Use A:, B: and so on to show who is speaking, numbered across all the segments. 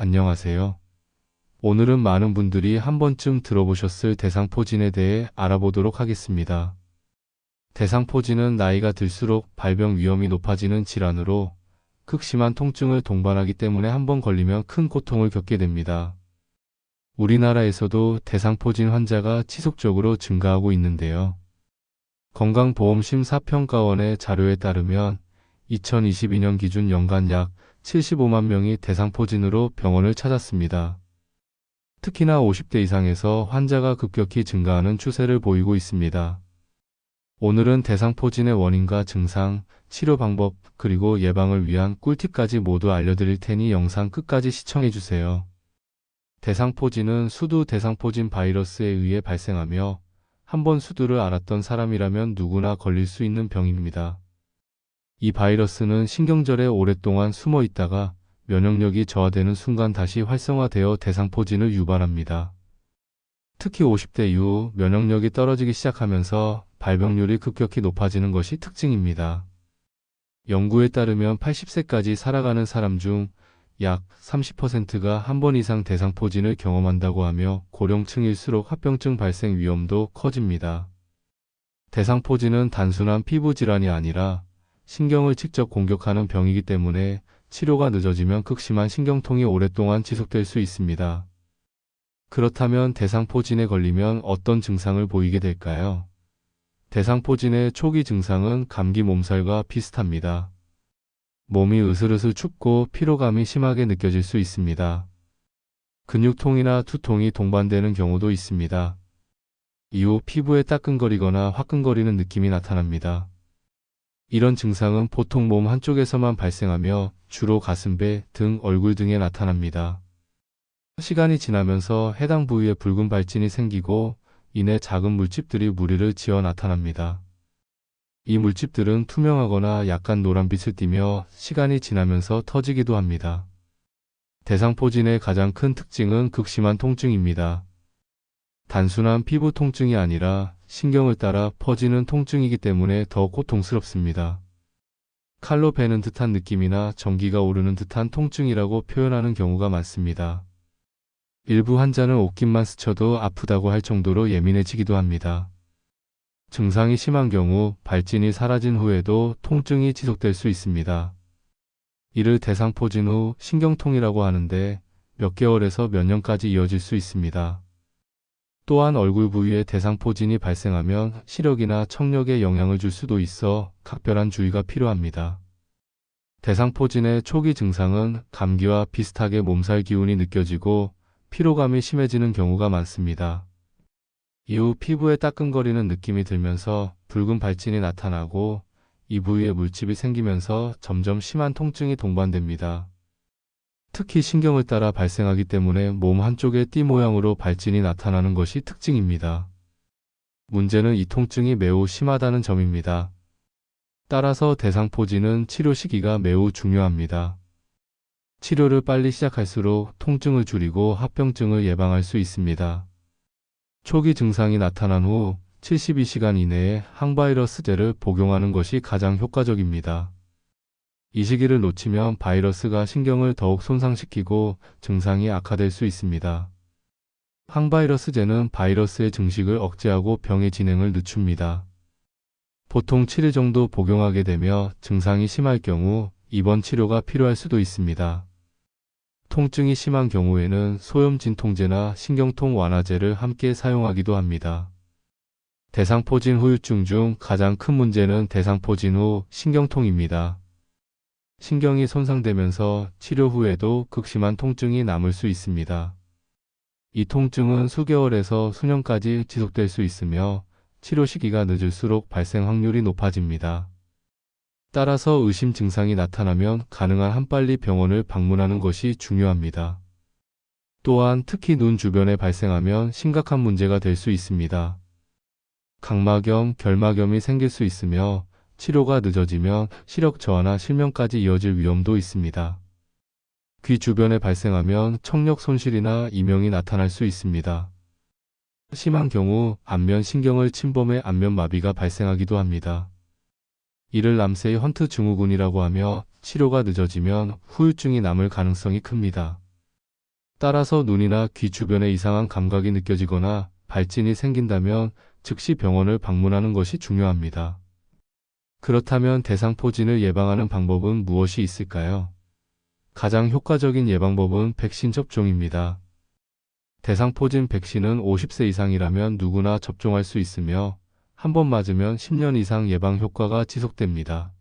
A: 안녕하세요. 오늘은 많은 분들이 한 번쯤 들어보셨을 대상포진에 대해 알아보도록 하겠습니다. 대상포진은 나이가 들수록 발병 위험이 높아지는 질환으로 극심한 통증을 동반하기 때문에 한 번 걸리면 큰 고통을 겪게 됩니다. 우리나라에서도 대상포진 환자가 지속적으로 증가하고 있는데요. 건강보험심사평가원의 자료에 따르면 2022년 기준 연간 약 75만 명이 대상포진으로 병원을 찾았습니다. 특히나 50대 이상에서 환자가 급격히 증가하는 추세를 보이고 있습니다. 오늘은 대상포진의 원인과 증상, 치료 방법, 그리고 예방을 위한 꿀팁까지 모두 알려드릴 테니 영상 끝까지 시청해주세요. 대상포진은 수두 대상포진 바이러스에 의해 발생하며 한 번 수두를 앓았던 사람이라면 누구나 걸릴 수 있는 병입니다. 이 바이러스는 신경절에 오랫동안 숨어 있다가 면역력이 저하되는 순간 다시 활성화되어 대상포진을 유발합니다. 특히 50대 이후 면역력이 떨어지기 시작하면서 발병률이 급격히 높아지는 것이 특징입니다. 연구에 따르면 80세까지 살아가는 사람 중 약 30%가 한 번 이상 대상포진을 경험한다고 하며 고령층일수록 합병증 발생 위험도 커집니다. 대상포진은 단순한 피부 질환이 아니라 신경을 직접 공격하는 병이기 때문에 치료가 늦어지면 극심한 신경통이 오랫동안 지속될 수 있습니다. 그렇다면 대상포진에 걸리면 어떤 증상을 보이게 될까요? 대상포진의 초기 증상은 감기 몸살과 비슷합니다. 몸이 으슬으슬 춥고 피로감이 심하게 느껴질 수 있습니다. 근육통이나 두통이 동반되는 경우도 있습니다. 이후 피부에 따끔거리거나 화끈거리는 느낌이 나타납니다. 이런 증상은 보통 몸 한쪽에서만 발생하며 주로 가슴 배, 등, 얼굴 등에 나타납니다. 시간이 지나면서 해당 부위에 붉은 발진이 생기고 이내 작은 물집들이 무리를 지어 나타납니다. 이 물집들은 투명하거나 약간 노란빛을 띠며 시간이 지나면서 터지기도 합니다. 대상포진의 가장 큰 특징은 극심한 통증입니다. 단순한 피부 통증이 아니라 신경을 따라 퍼지는 통증이기 때문에 더 고통스럽습니다. 칼로 베는 듯한 느낌이나 전기가 오르는 듯한 통증이라고 표현하는 경우가 많습니다. 일부 환자는 옷깃만 스쳐도 아프다고 할 정도로 예민해지기도 합니다. 증상이 심한 경우 발진이 사라진 후에도 통증이 지속될 수 있습니다. 이를 대상포진 후 신경통이라고 하는데 몇 개월에서 몇 년까지 이어질 수 있습니다. 또한 얼굴 부위에 대상포진이 발생하면 시력이나 청력에 영향을 줄 수도 있어 각별한 주의가 필요합니다. 대상포진의 초기 증상은 감기와 비슷하게 몸살 기운이 느껴지고 피로감이 심해지는 경우가 많습니다. 이후 피부에 따끔거리는 느낌이 들면서 붉은 발진이 나타나고 이 부위에 물집이 생기면서 점점 심한 통증이 동반됩니다. 특히 신경을 따라 발생하기 때문에 몸 한쪽에 띠 모양으로 발진이 나타나는 것이 특징입니다. 문제는 이 통증이 매우 심하다는 점입니다. 따라서 대상포진은 치료 시기가 매우 중요합니다. 치료를 빨리 시작할수록 통증을 줄이고 합병증을 예방할 수 있습니다. 초기 증상이 나타난 후 72시간 이내에 항바이러스제를 복용하는 것이 가장 효과적입니다. 이 시기를 놓치면 바이러스가 신경을 더욱 손상시키고 증상이 악화될 수 있습니다. 항바이러스제는 바이러스의 증식을 억제하고 병의 진행을 늦춥니다. 보통 7일 정도 복용하게 되며 증상이 심할 경우 입원 치료가 필요할 수도 있습니다. 통증이 심한 경우에는 소염 진통제나 신경통 완화제를 함께 사용하기도 합니다. 대상포진 후유증 중 가장 큰 문제는 대상포진 후 신경통입니다. 신경이 손상되면서 치료 후에도 극심한 통증이 남을 수 있습니다. 이 통증은 수개월에서 수년까지 지속될 수 있으며 치료 시기가 늦을수록 발생 확률이 높아집니다. 따라서 의심 증상이 나타나면 가능한 한 빨리 병원을 방문하는 것이 중요합니다. 또한 특히 눈 주변에 발생하면 심각한 문제가 될 수 있습니다. 각막염, 결막염이 생길 수 있으며 치료가 늦어지면 시력 저하나 실명까지 이어질 위험도 있습니다. 귀 주변에 발생하면 청력 손실이나 이명이 나타날 수 있습니다. 심한 경우 안면 신경을 침범해 안면 마비가 발생하기도 합니다. 이를 남세의 헌트 증후군이라고 하며 치료가 늦어지면 후유증이 남을 가능성이 큽니다. 따라서 눈이나 귀 주변에 이상한 감각이 느껴지거나 발진이 생긴다면 즉시 병원을 방문하는 것이 중요합니다. 그렇다면 대상포진을 예방하는 방법은 무엇이 있을까요? 가장 효과적인 예방법은 백신 접종입니다. 대상포진 백신은 50세 이상이라면 누구나 접종할 수 있으며 한 번 맞으면 10년 이상 예방 효과가 지속됩니다.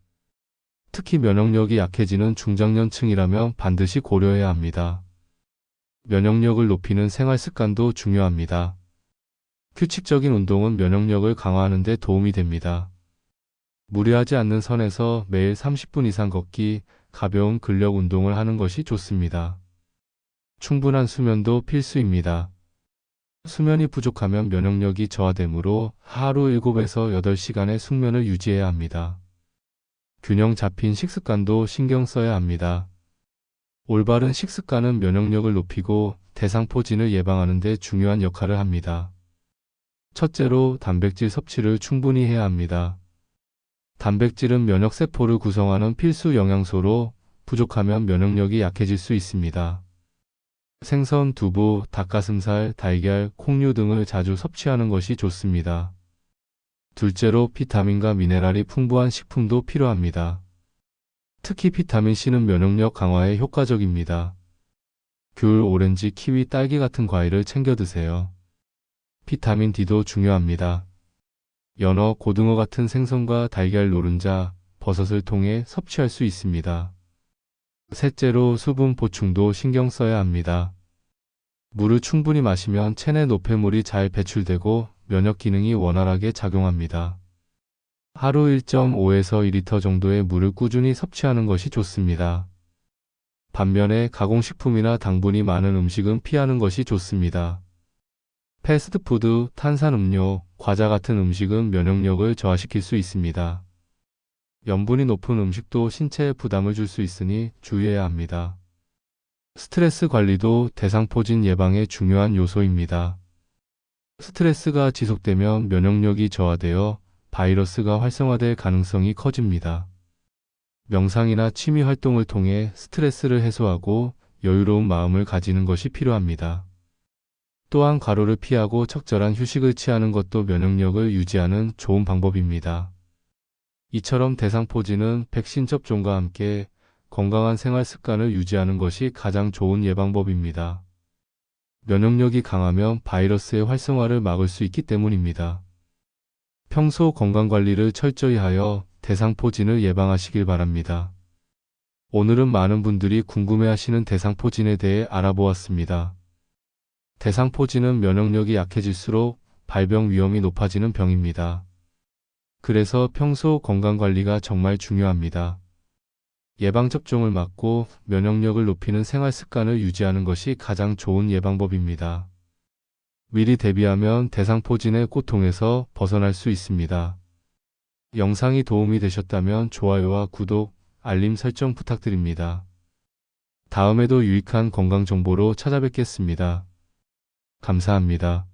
A: 특히 면역력이 약해지는 중장년층이라면 반드시 고려해야 합니다. 면역력을 높이는 생활 습관도 중요합니다. 규칙적인 운동은 면역력을 강화하는 데 도움이 됩니다. 무리하지 않는 선에서 매일 30분 이상 걷기, 가벼운 근력 운동을 하는 것이 좋습니다. 충분한 수면도 필수입니다. 수면이 부족하면 면역력이 저하되므로 하루 7에서 8시간의 숙면을 유지해야 합니다. 균형 잡힌 식습관도 신경 써야 합니다. 올바른 식습관은 면역력을 높이고 대상포진을 예방하는 데 중요한 역할을 합니다. 첫째로 단백질 섭취를 충분히 해야 합니다. 단백질은 면역세포를 구성하는 필수 영양소로 부족하면 면역력이 약해질 수 있습니다. 생선, 두부, 닭가슴살, 달걀, 콩류 등을 자주 섭취하는 것이 좋습니다. 둘째로 비타민과 미네랄이 풍부한 식품도 필요합니다. 특히 비타민C는 면역력 강화에 효과적입니다. 귤, 오렌지, 키위, 딸기 같은 과일을 챙겨 드세요. 비타민 D도 중요합니다. 연어, 고등어 같은 생선과 달걀, 노른자, 버섯을 통해 섭취할 수 있습니다. 셋째로 수분 보충도 신경 써야 합니다. 물을 충분히 마시면 체내 노폐물이 잘 배출되고 면역 기능이 원활하게 작용합니다. 하루 1.5에서 2리터 정도의 물을 꾸준히 섭취하는 것이 좋습니다. 반면에 가공식품이나 당분이 많은 음식은 피하는 것이 좋습니다. 패스트푸드, 탄산음료, 과자 같은 음식은 면역력을 저하시킬 수 있습니다. 염분이 높은 음식도 신체에 부담을 줄 수 있으니 주의해야 합니다. 스트레스 관리도 대상포진 예방의 중요한 요소입니다. 스트레스가 지속되면 면역력이 저하되어 바이러스가 활성화될 가능성이 커집니다. 명상이나 취미 활동을 통해 스트레스를 해소하고 여유로운 마음을 가지는 것이 필요합니다. 또한 과로를 피하고 적절한 휴식을 취하는 것도 면역력을 유지하는 좋은 방법입니다. 이처럼 대상포진은 백신 접종과 함께 건강한 생활 습관을 유지하는 것이 가장 좋은 예방법입니다. 면역력이 강하면 바이러스의 활성화를 막을 수 있기 때문입니다. 평소 건강관리를 철저히 하여 대상포진을 예방하시길 바랍니다. 오늘은 많은 분들이 궁금해하시는 대상포진에 대해 알아보았습니다. 대상포진은 면역력이 약해질수록 발병 위험이 높아지는 병입니다. 그래서 평소 건강관리가 정말 중요합니다. 예방접종을 막고 면역력을 높이는 생활 습관을 유지하는 것이 가장 좋은 예방법입니다. 미리 대비하면 대상포진의 고통에서 벗어날 수 있습니다. 영상이 도움이 되셨다면 좋아요와 구독, 알림 설정 부탁드립니다. 다음에도 유익한 건강 정보로 찾아뵙겠습니다. 감사합니다.